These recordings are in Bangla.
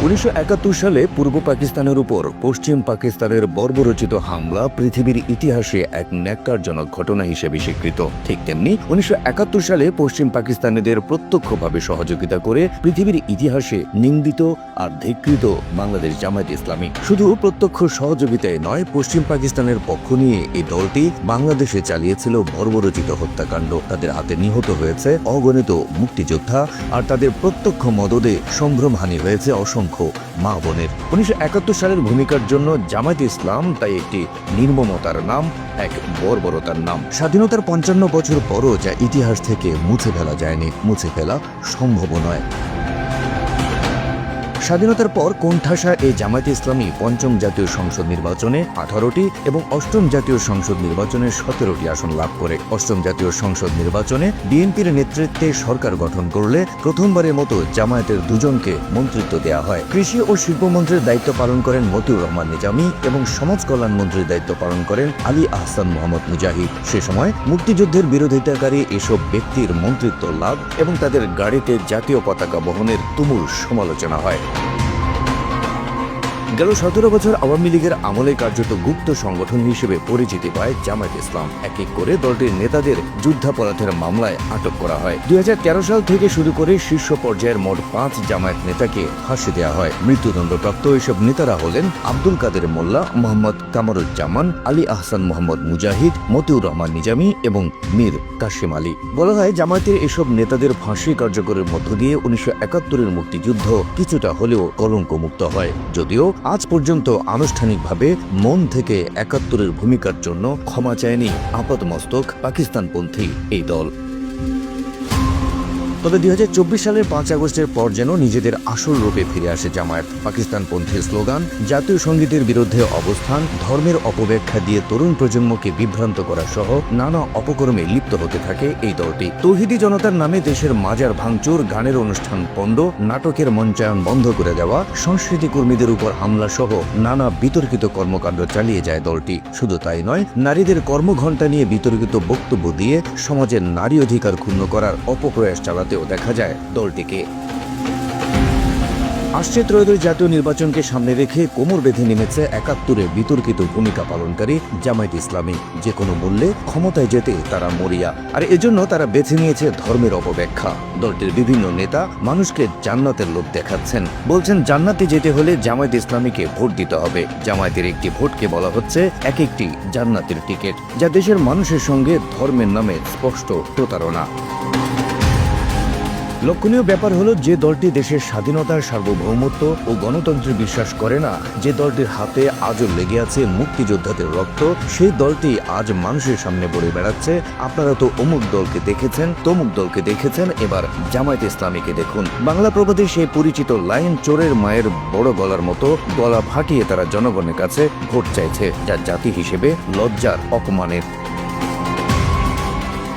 উনিশশো একাত্তর সালে পূর্ব পাকিস্তানের উপর পশ্চিম পাকিস্তানের বর্বরচিত হামলা পৃথিবীর ইতিহাসে এক ন্যাক্কারজনক ঘটনা হিসেবে স্বীকৃত। ঠিক তেমনি উনিশশো একাত্তর সালে পশ্চিম পাকিস্তানিদের প্রত্যক্ষভাবে সহযোগিতা করে পৃথিবীর ইতিহাসে নিন্দিত আর ধিকৃত বাংলাদেশ জামায়াত ইসলামী। শুধু প্রত্যক্ষ সহযোগিতায় নয়, পশ্চিম পাকিস্তানের পক্ষ নিয়ে এই দলটি বাংলাদেশে চালিয়েছিল বর্বরচিত হত্যাকাণ্ড। তাদের হাতে নিহত হয়েছে অগণিত মুক্তিযোদ্ধা আর তাদের প্রত্যক্ষ মদদে সম্ভ্রমহানি হয়েছে অসংখ্য মা বোনের। উনিশশো একাত্তর সালের ভূমিকার জন্য জামায়াত ইসলাম তাই একটি নির্মমতার নাম, এক বর্বরতার নাম। স্বাধীনতার পঞ্চান্ন বছর পরও যা ইতিহাস থেকে মুছে ফেলা যায়নি, মুছে ফেলা সম্ভব নয়। স্বাধীনতার পর কোণঠাসা এই জামায়াত ইসলামী পঞ্চম জাতীয় সংসদ নির্বাচনে আঠারোটি এবং অষ্টম জাতীয় সংসদ নির্বাচনে সতেরোটি আসন লাভ করে। অষ্টম জাতীয় সংসদ নির্বাচনে বিএনপির নেতৃত্বে সরকার গঠন করলে প্রথমবারের মতো জামায়াতের দুজনকে মন্ত্রিত্ব দেওয়া হয়। কৃষি ও শিল্পমন্ত্রীর দায়িত্ব পালন করেন মতিউর রহমান নিজামী এবং সমাজ কল্যাণ মন্ত্রীর দায়িত্ব পালন করেন আলী আহসান মোহাম্মদ মুজাহিদ। সে সময় মুক্তিযুদ্ধের বিরোধিতাকারী এসব ব্যক্তির মন্ত্রিত্ব লাভ এবং তাদের গাড়িতে জাতীয় পতাকা বহনের তুমুল সমালোচনা হয়। Bye. গেল সতেরো বছর আওয়ামী লীগের আমলে কার্যত গুপ্ত সংগঠন হিসেবে পরিচিতি পায় জামায়াত ইসলাম। এক এক করে দলটির নেতাদের যুদ্ধাপরাধের মামলায় আটক করা হয়। দুই হাজার তেরো সাল থেকে শুরু করে শীর্ষ পর্যায়ের মোট পাঁচ জামায়াত নেতাকে ফাঁসি দেওয়া হয়। মৃত্যুদণ্ডপ্রাপ্ত এসব নেতারা হলেন আব্দুল কাদের মোল্লা, মোহাম্মদ কামারুজ্জামান, আলী আহসান মোহাম্মদ মুজাহিদ, মতিউর রহমান নিজামী এবং মীর কাশিম আলী। বলা হয় জামায়াতের এসব নেতাদের ফাঁসি কার্যকরের মধ্য দিয়ে উনিশশো একাত্তরের মুক্তিযুদ্ধ কিছুটা হলেও কলঙ্কমুক্ত হয়। যদিও আজ পর্যন্ত আনুষ্ঠানিকভাবে মন থেকে একাত্তরের ভূমিকার জন্য ক্ষমা চায়নি আপাতমস্তক পাকিস্তানপন্থী এই দল। তবে দুই হাজার চব্বিশ সালের পাঁচ আগস্টের পর যেন নিজেদের আসল রূপে ফিরে আসে জামায়াত। পাকিস্তান পাকিস্তানপন্থী স্লোগান, জাতীয় সঙ্গীতের বিরুদ্ধে অবস্থান, ধর্মের অপব্যাখ্যা দিয়ে তরুণ প্রজন্মকে বিভ্রান্ত করা সহ নানা অপকর্মে লিপ্ত হতে থাকে এই দলটি। তৌহিদি জনতার নামে দেশের মাজার ভাঙচুর, গানের অনুষ্ঠান পণ্ড, নাটকের মঞ্চায়ন বন্ধ করে দেওয়া, সংস্কৃতি কর্মীদের উপর হামলা সহ নানা বিতর্কিত কর্মকাণ্ড চালিয়ে যায় দলটি। শুধু তাই নয়, নারীদের কর্মঘণ্টা নিয়ে বিতর্কিত বক্তব্য দিয়ে সমাজের নারী অধিকার ক্ষুণ্ণ করার অপপ্রয়াস চালাতেও দেখা যায় দলটিকে। আসছে ত্রয়োদশ জাতীয় নির্বাচনকে সামনে রেখে কোমর বেঁধে নেমেছে একাত্তরে বিতর্কিত ভূমিকা পালনকারী জামায়াত ইসলামী। যে কোনো মূল্যে ক্ষমতায় যেতে তারা মরিয়া। আর এজন্য তারা বেছে নিয়েছে ধর্মের অপব্যাখ্যা। দলটির বিভিন্ন নেতা মানুষকে জান্নাতের লোভ দেখাচ্ছেন। বলছেন, জান্নাতে যেতে হলে জামায়াত ইসলামীকে ভোট দিতে হবে। জামায়াতের একটি ভোটকে বলা হচ্ছে এক একটি জান্নাতের টিকিট, যা দেশের মানুষের সঙ্গে ধর্মের নামে স্পষ্ট প্রতারণা। লক্ষণীয় ব্যাপার হলো যে দলটি দেশের স্বাধীনতার সার্বভৌমত্ব ও গণতন্ত্রে বিশ্বাস করে না, যে দলটির হাতে আজও লেগে আছে মুক্তিযোদ্ধাদের রক্ত, সেই দলটি আজ মানুষের সামনে বলে বেড়াচ্ছে। আপনারা তো অমুক দলকে দেখেছেন, তমুক দলকে দেখেছেন, এবার জামায়াত ইসলামীকে দেখুন। বাংলা প্রবাদে সেই পরিচিত লাইন চোরের মায়ের বড় গলার মতো গলা ফাটিয়ে তারা জনগণের কাছে ভোট চাইছে, যা জাতি হিসেবে লজ্জার অপমানের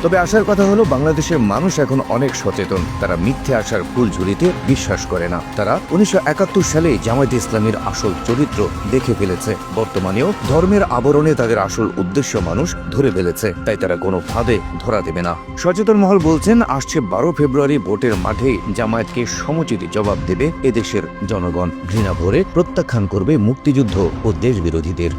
তবে আসার কথা হলো, বাংলাদেশের মানুষ এখন অনেক সচেতন। তারা মিথ্যে আসার ফুল ঝুড়িতে বিশ্বাস করে না। তারা উনিশশো একাত্তর সালে জামায়াত ইসলামীর আসল চরিত্র দেখে ফেলেছে। বর্তমানেও ধর্মের আবরণে তাদের আসল উদ্দেশ্য মানুষ ধরে ফেলেছে। তাই তারা কোনো ফাঁদে ধরা দেবে না। সচেতন মহল বলছেন, আসছে বারো ফেব্রুয়ারি ভোটের মাঠে জামায়াতকে সমুচিত জবাব দেবে এদেশের জনগণ। ঘৃণা ভরে প্রত্যাখ্যান করবে মুক্তিযুদ্ধ ও দেশ বিরোধীদের